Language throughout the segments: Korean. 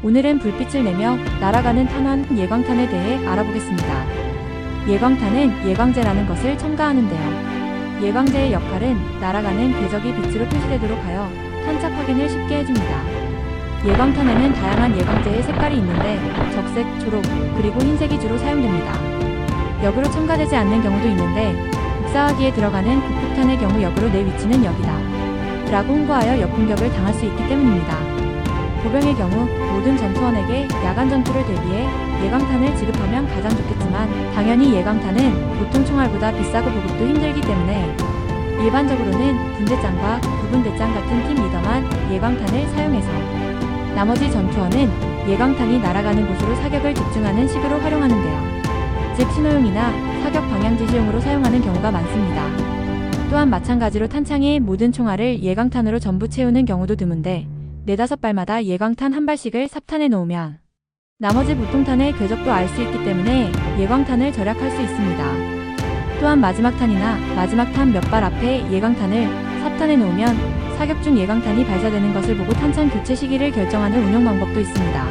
오늘은 불빛을 내며 날아가는 탄환 예광탄에 대해 알아보겠습니다. 예광탄은 예광제라는 것을 첨가하는데요. 예광제의 역할은 날아가는 궤적이 빛으로 표시되도록 하여 탄착 확인을 쉽게 해줍니다. 예광탄에는 다양한 예광제의 색깔이 있는데 적색, 초록, 그리고 흰색이 주로 사용됩니다. 역으로 첨가되지 않는 경우도 있는데 복사하기에 들어가는 국폭탄의 경우 역으로 내 위치는 여기다. 라고 홍보하여 역공격을 당할 수 있기 때문입니다. 보병의 경우 모든 전투원에게 야간 전투를 대비해 예광탄을 지급하면 가장 좋겠지만 당연히 예광탄은 보통 총알보다 비싸고 보급도 힘들기 때문에 일반적으로는 분대장과 부분대장 같은 팀 리더만 예광탄을 사용해서 나머지 전투원은 예광탄이 날아가는 곳으로 사격을 집중하는 식으로 활용하는데요. 즉 신호용이나 사격 방향 지시용으로 사용하는 경우가 많습니다. 또한 마찬가지로 탄창의 모든 총알을 예광탄으로 전부 채우는 경우도 드문데 네다섯 발마다 예광탄 한 발씩을 삽탄해 놓으면 나머지 보통탄의 궤적도 알 수 있기 때문에 예광탄을 절약할 수 있습니다. 또한 마지막 탄이나 마지막 탄 몇 발 앞에 예광탄을 삽탄해 놓으면 사격 중 예광탄이 발사되는 것을 보고 탄창 교체 시기를 결정하는 운용 방법도 있습니다.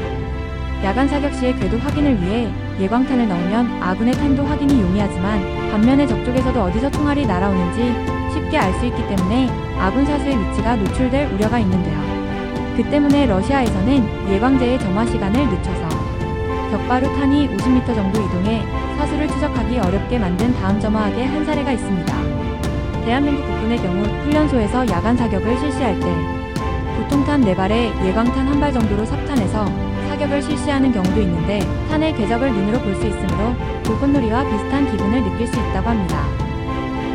야간 사격 시의 궤도 확인을 위해 예광탄을 넣으면 아군의 탄도 확인이 용이하지만 반면에 적쪽에서도 어디서 총알이 날아오는지 쉽게 알 수 있기 때문에 아군 사수의 위치가 노출될 우려가 있는데요. 그 때문에 러시아에서는 예광제의 점화 시간을 늦춰서 격발 후 탄이 50m 정도 이동해 사수를 추적하기 어렵게 만든 다음 점화하게 한 사례가 있습니다. 대한민국 국군의 경우 훈련소에서 야간 사격을 실시할 때 보통 탄 4발에 예광탄 한 발 정도로 삽탄해서 사격을 실시하는 경우도 있는데 탄의 궤적을 눈으로 볼 수 있으므로 불꽃놀이와 비슷한 기분을 느낄 수 있다고 합니다.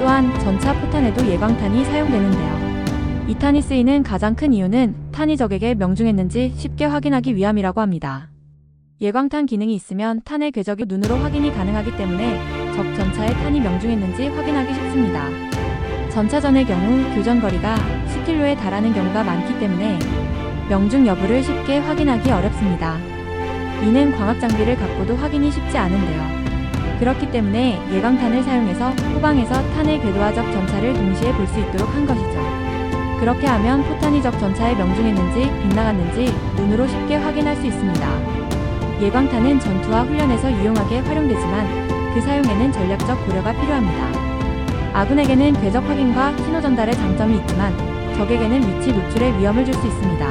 또한 전차 포탄에도 예광탄이 사용되는데요. 이 탄이 쓰이는 가장 큰 이유는 탄이 적에게 명중했는지 쉽게 확인하기 위함이라고 합니다. 예광탄 기능이 있으면 탄의 궤적이 눈으로 확인이 가능하기 때문에 적 전차에 탄이 명중했는지 확인하기 쉽습니다. 전차전의 경우 교전 거리가 10km에 달하는 경우가 많기 때문에 명중 여부를 쉽게 확인하기 어렵습니다. 이는 광학 장비를 갖고도 확인이 쉽지 않은데요. 그렇기 때문에 예광탄을 사용해서 후방에서 탄의 궤도와 적 전차를 동시에 볼 수 있도록 한 것이죠. 그렇게 하면 포탄이 적 전차에 명중했는지 빗나갔는지 눈으로 쉽게 확인할 수 있습니다. 예광탄은 전투와 훈련에서 유용하게 활용되지만 그 사용에는 전략적 고려가 필요합니다. 아군에게는 궤적 확인과 신호 전달의 장점이 있지만 적에게는 위치 노출의 위험을 줄 수 있습니다.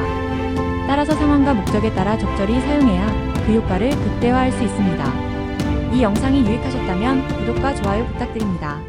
따라서 상황과 목적에 따라 적절히 사용해야 그 효과를 극대화할 수 있습니다. 이 영상이 유익하셨다면 구독과 좋아요 부탁드립니다.